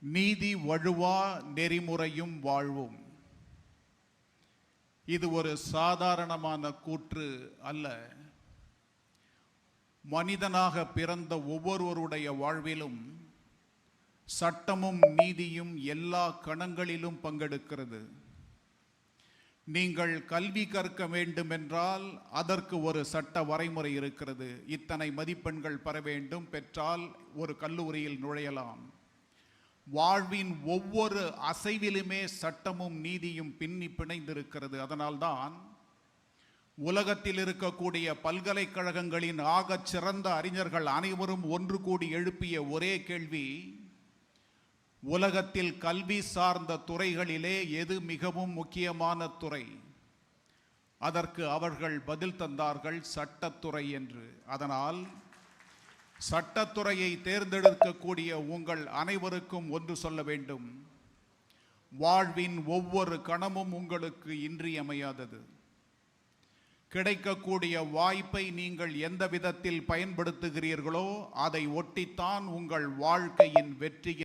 நீதி வழுவா நெறிமுறையும் வாழ்வும். இது ஒரு சாதாரணமான கூற்று அல்ல. மனிதனாக பிறந்த ஒவ்வொருவருடைய வாழ்விலும் சட்டமும் நீதியும் எல்லா கணங்களிலும் பங்கெடுக்கிறது. நீங்கள் கல்வி கற்க வேண்டுமென்றால் அதற்கு ஒரு சட்ட வரைமுறை இருக்கிறது. இத்தனை மதிப்பெண்கள் பெற வேண்டும் பெற்றால் ஒரு கல்லூரியில் நுழையலாம். வாழ்வின் ஒவ்வொரு அசைவிலுமே சட்டமும் நீதியும் பின்னி பிணைந்திருக்கிறது. அதனால்தான் உலகத்தில் இருக்கக்கூடிய பல்கலைக்கழகங்களின் ஆகச் சிறந்த அறிஞர்கள் அனைவரும் ஒன்று கூடி எழுப்பிய ஒரே கேள்வி உலகத்தில் கல்வி சார்ந்த துறைகளிலே எது மிகவும் முக்கியமான துறை? அதற்கு அவர்கள் பதில் தந்தார்கள் சட்டத்துறை என்று. அதனால் சட்டத்துறையை தேர்ந்தெடுக்கக்கூடிய உங்கள் அனைவருக்கும் ஒன்று சொல்ல வேண்டும். வாழ்வின் ஒவ்வொரு கணமும் உங்களுக்கு இன்றியமையாதது. கிடைக்கக்கூடிய வாய்ப்பை நீங்கள் எந்த விதத்தில் பயன்படுத்துகிறீர்களோ அதை ஒட்டித்தான் உங்கள் வாழ்க்கையின் வெற்றி